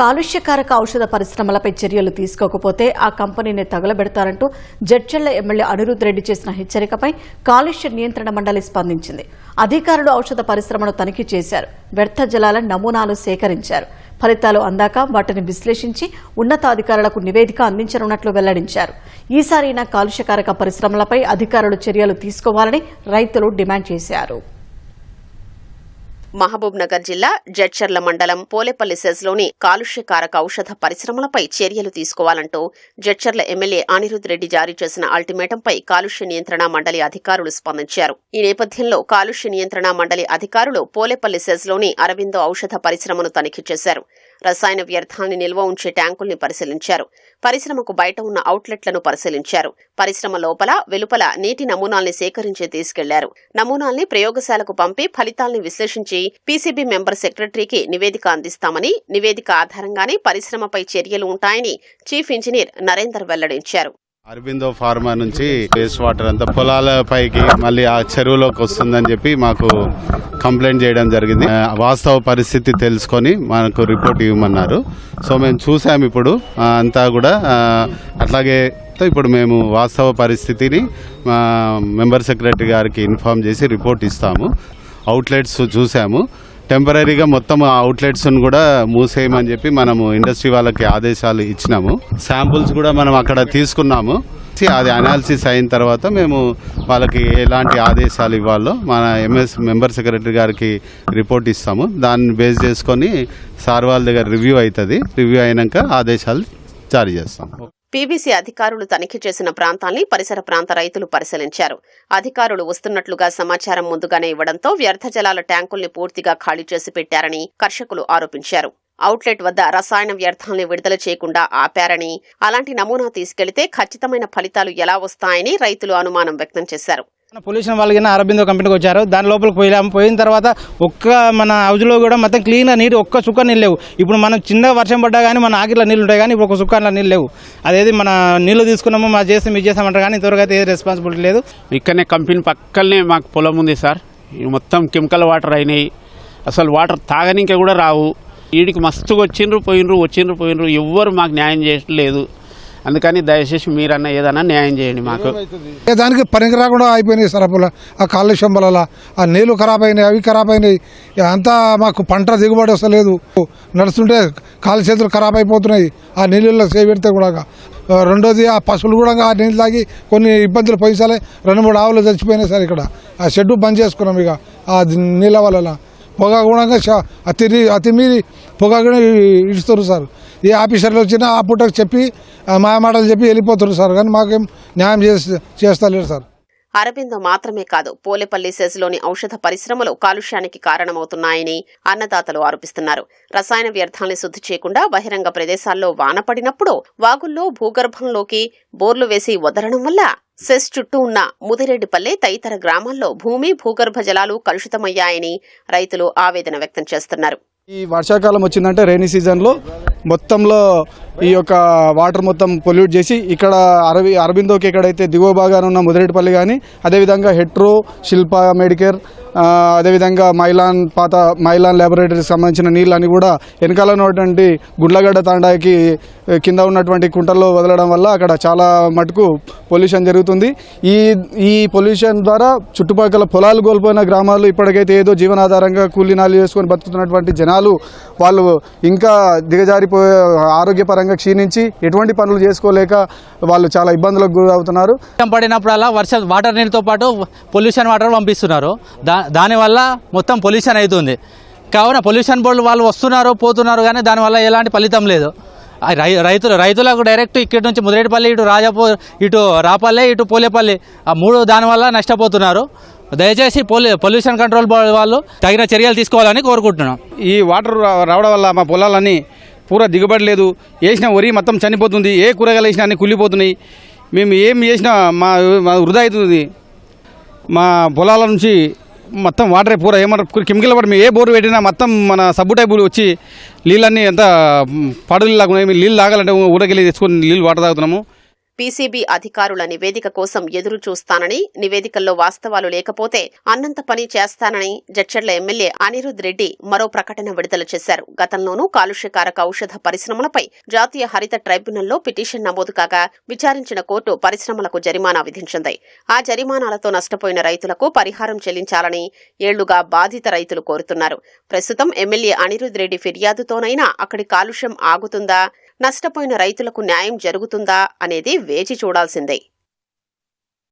కాలుష్యకారక ఔషధ పరిశ్రమలపై చర్యలు తీసుకోకపోతే ఆ కంపెనీని తగలబెడతారంటూ జడ్చర్ల ఎమ్మెల్యే అనిరుద్ రెడ్డి చేసిన హెచ్చరికపై కాలుష్య నియంత్రణ మండలి స్పందించింది. అధికారులు ఔషధ పరిశ్రమను తనిఖీ చేశారు. వ్యర్థ జలాల నమూనాలు సేకరించారు. ఫలితాలు అందాక వాటిని విశ్లేషించి ఉన్నతాధికారులకు నివేదిక అందించనున్నట్లు వెల్లడించారు. ఈసారైనా కాలుష్యకారక పరిశ్రమలపై అధికారులు చర్యలు తీసుకోవాలని రైతులు డిమాండ్ చేశారు. మహబూబ్ నగర్ జిల్లా జడ్చర్ల మండలం పోలేపల్లి సెజ్లోని కాలుష్యకారక ఔషధ పరిశ్రమలపై చర్యలు తీసుకోవాలంటూ జడ్చర్ల ఎమ్మెల్యే అనిరుద్ రెడ్డి జారీ చేసిన అల్టిమేటంపై కాలుష్య నియంత్రణ మండలి అధికారులు స్పందించారు. ఈ నేపథ్యంలో కాలుష్య నియంత్రణ మండలి అధికారులు పోలేపల్లి సెజ్లోని అరవిందో ఔషధ పరిశ్రమను తనిఖీ చేశారు. రసాయన వ్యర్థాన్ని నిల్వ ఉంచే ట్యాంకుల్ని పరిశీలించారు. పరిశ్రమకు బయట ఉన్న అవుట్లెట్లను పరిశీలించారు. పరిశ్రమ లోపల వెలుపల నీటి నమూనాల్ని సేకరించి తీసుకెళ్ళారు. నమూనాల్ని ప్రయోగశాలకు పంపి ఫలితాల్ని విశ్లేషించి పీసీబీ మెంబర్ సెక్రటరీకి నివేదిక అందిస్తామని నివేదిక ఆధారంగానే పరిశ్రమపై చర్యలు ఉంటాయని చీఫ్ ఇంజనీర్ నరేందర్ వెల్లడించారు. అరబిందో ఫార్మా నుంచి వేస్ట్ వాటర్ అంతా పొలాల పైకి మళ్ళీ ఆ చెరువులోకి వస్తుందని చెప్పి మాకు కంప్లైంట్ చేయడం జరిగింది. వాస్తవ పరిస్థితి తెలుసుకొని మనకు రిపోర్ట్ ఇవ్వమన్నారు. సో మేము చూసాము ఇప్పుడు అంతా కూడా అట్లాగే ఇప్పుడు మేము వాస్తవ పరిస్థితిని మా మెంబర్ సెక్రటరీ గారికి ఇన్ఫామ్ చేసి రిపోర్ట్ ఇస్తాము. అవుట్లెట్స్ చూసాము. టెంపరీగా మొత్తం అవుట్లెట్స్ కూడా మూసేయమని చెప్పి మనము ఇండస్ట్రీ వాళ్ళకి ఆదేశాలు ఇచ్చినాము. శాంపుల్స్ కూడా మనం అక్కడ తీసుకున్నాము. అది అనాలిసిస్ అయిన తర్వాత మేము వాళ్ళకి ఎలాంటి ఆదేశాలు ఇవ్వాలో మన ఎంఎస్ మెంబర్ సెక్రటరీ గారికి రిపోర్ట్ ఇస్తాము. దాన్ని బేస్ చేసుకొని సార్ వాళ్ళ దగ్గర రివ్యూ అవుతుంది. రివ్యూ అయినాక ఆదేశాలు జారీ చేస్తాం పీబీసీ అధికారులు తనిఖీ చేసిన ప్రాంతాల్ని పరిసర ప్రాంత రైతులు పరిశీలించారు. అధికారులు వస్తున్నట్లుగా సమాచారం ముందుగానే ఇవ్వడంతో వ్యర్థ జలాల ట్యాంకుల్ని పూర్తిగా ఖాళీ చేసి పెట్టారని కర్షకులు ఆరోపించారు. అవుట్లెట్ వద్ద రసాయన వ్యర్థాలను విడుదల చేయకుండా ఆపారని అలాంటి నమూనా తీసుకెళ్ళితే ఖచ్చితమైన ఫలితాలు ఎలా వస్తాయని రైతులు అనుమానం వ్యక్తం చేశారు. పొల్యూషన్ వాళ్ళకి అరబిందో కంపెనీకి వచ్చారు. దాని లోపలికి పోయాము పోయిన తర్వాత ఒక్క మన హౌజ్లో కూడా మొత్తం క్లీన్గా నీరు ఒక్క చుక్క నీళ్ళు లేవు. ఇప్పుడు మనం చిన్న వర్షం పడ్డా కానీ మన ఆకిట్లో నీళ్ళు ఉంటాయి కానీ ఇప్పుడు ఒక చుక్క నీళ్ళు లేవు. అదేది మన నీళ్ళు తీసుకున్నాము మా చేస్తాం ఇది చేస్తామంటారు కానీ ఇంతవరకు అయితే ఏ రెస్పాన్సిబిలిటీ లేదు. ఇక్కడనే కంపెనీ పక్కనే మాకు పొలం ఉంది సార్. ఇవి మొత్తం కెమికల్ వాటర్ అయినాయి. అసలు వాటర్ తాగనికే కూడా రావు. వీడికి మస్తుగా వచ్చిండ్రు పోయినరు వచ్చిండ్రు పోయినరు ఎవ్వరు మాకు న్యాయం చేయట్లేదు. అందుకని దయచేసి మీరన్నా ఏదన్నా న్యాయం చేయండి మాకు. దానికి పనికి రాకుండా అయిపోయినాయి సార్ ఆ కాలుష్యం వల్ల ఆ నీళ్ళు ఖరాబ్ అయినాయి అవి ఖరాబ్ అయినాయి. అంతా మాకు పంట దిగుబడి వస్తలేదు. నడుస్తుంటే కాలు చేతులు ఖరాబ్ అయిపోతున్నాయి. ఆ నీళ్ళల్లో చేపెడితే కూడా రెండోది ఆ పశువులు కూడా ఆ నీళ్ళు తాగి కొన్ని ఇబ్బందులు పోయిసాలే రెండు మూడు ఆవులు చచ్చిపోయినాయి సార్ ఇక్కడ. ఆ షెడ్డు బంద్ చేసుకున్నాం ఇక. ఆ నీళ్ళ వల్ల పొగ కూడా అతి అతి మీరి పొగ కూడా ఇడుస్తారు సార్. ఏ ఆఫీసర్లు వచ్చినా ఆ పూటకు చెప్పి మాయమాటలు చెప్పి వెళ్ళిపోతున్నారు సార్ కానీ మాకేం న్యాయం చేసి చేస్తలేరు సార్. అరబిందో మాత్రమే కాదు పోలేపల్లి సెజ్లోని ఔషధ పరిశ్రమలు కాలుష్యానికి కారణమవుతున్నాయని అన్నదాతలు ఆరోపిస్తున్నారు. రసాయన వ్యర్థాల్ని శుద్ధి చేయకుండా బహిరంగ ప్రదేశాల్లో వాన పడినప్పుడు వాగుల్లో భూగర్భంలోకి బోర్లు వేసి వదలడం వల్ల సెస్ చుట్టూ ఉన్న ముదిరెడ్డిపల్లె తదితర గ్రామాల్లో భూమి భూగర్భ జలాలు కలుషితమయ్యాయని రైతులు ఆవేదన వ్యక్తం చేస్తున్నారు. ఈ వర్షాకాలం వచ్చిందంటే రైనీ సీజన్లో మొత్తంలో ఈ యొక్క వాటర్ మొత్తం పొల్యూట్ చేసి ఇక్కడ అరవి అరబిందోకి ఎక్కడైతే దిగువ భాగాన ఉన్న ముదిరెడ్డిపల్లి కానీ అదేవిధంగా హెట్రో శిల్ప మెడికేర్ అదేవిధంగా మైలాన్ పాత మైలాన్ ల్యాబొరేటరీకి సంబంధించిన నీళ్ళని కూడా వెనకాల ఉన్నటువంటి గుడ్లగడ్డ తాండాకి కింద ఉన్నటువంటి కుంటల్లో వదలడం వల్ల అక్కడ చాలా మటుకు పొల్యూషన్ జరుగుతుంది. ఈ ఈ పొల్యూషన్ ద్వారా చుట్టుపక్కల పొలాలు కోల్పోయిన గ్రామాలు ఇప్పటికైతే ఏదో జీవనాధారంగా కూలీనాలు చేసుకొని బతుకుతున్నటువంటి జనాలు వాళ్ళు ఇంకా దిగజారిపోయే ఆరోగ్యపరంగా క్షీణించి ఎటువంటి పనులు చేసుకోలేక వాళ్ళు చాలా ఇబ్బందులకు గురవుతున్నారు. పడినప్పుడల్లా వర్ష వాటర్ నీళ్ళతో పాటు పొల్యూషన్ వాటర్ పంపిస్తున్నారు. దా దానివల్ల మొత్తం పొల్యూషన్ అవుతుంది. కావున పొల్యూషన్ బోర్డు వాళ్ళు వస్తున్నారు పోతున్నారు కానీ దానివల్ల ఎలాంటి ఫలితం లేదు. ఆ రై రైతులు రైతులకు డైరెక్ట్ ఇక్కడి నుంచి ముదిరేటిపల్లి ఇటు రాజపో ఇటు రాపల్లె ఇటు పోలేపల్లి ఆ మూడు దానివల్ల నష్టపోతున్నారు. దయచేసి పొల్యూ పొల్యూషన్ కంట్రోల్ బోర్డు వాళ్ళు తగిన చర్యలు తీసుకోవాలని కోరుకుంటున్నాం. ఈ వాటర్ రా- రావడం వల్ల మా పొలాలన్నీ పూర దిగుబడి లేదు. వేసిన వరి మొత్తం చనిపోతుంది. ఏ కూరగాయలు వేసినా అన్ని కుళ్ళిపోతున్నాయి. మేము ఏం చేసినా మా మా వృధా అవుతుంది. మా పొలాల నుంచి మొత్తం వాటరే పూర ఏమన్నా కెమికల్ వాటర్ ఏ బోరు పెట్టినా మొత్తం మన సబ్బు టైపులు వచ్చి నీళ్ళన్నీ ఎంత పడులు లాగా ఉన్నాయి. నీళ్ళు తాగాలంటే ఊరకెళ్ళి తెచ్చుకొని నీళ్ళు వాటర్ తాగుతున్నాము పీసీబీ అధికారుల నివేదిక కోసం ఎదురు చూస్తానని నివేదికల్లో వాస్తవాలు లేకపోతే అన్నంత పని చేస్తానని జడ్చర్ల ఎమ్మెల్యే అనిరుద్ రెడ్డి మరో ప్రకటన విడుదల చేశారు. గతంలోనూ కాలుష్యకారక ఔషధ పరిశ్రమలపై జాతీయ హరిత ట్రైబ్యునల్లో పిటిషన్ నమోదు కాగా విచారించిన కోర్టు పరిశ్రమలకు జరిమానా విధించింది. ఆ జరిమానాలతో నష్టపోయిన రైతులకు పరిహారం చెల్లించాలని ఏళ్ళుగా బాధిత రైతులు కోరుతున్నారు. ప్రస్తుతం ఎమ్మెల్యే అనిరుద్ రెడ్డి ఫిర్యాదుతోనైనా అక్కడి కాలుష్యం ఆగుతుందా? నష్టపోయిన రైతులకు న్యాయం జరుగుతుందా అనేది వేచి చూడాల్సిందే.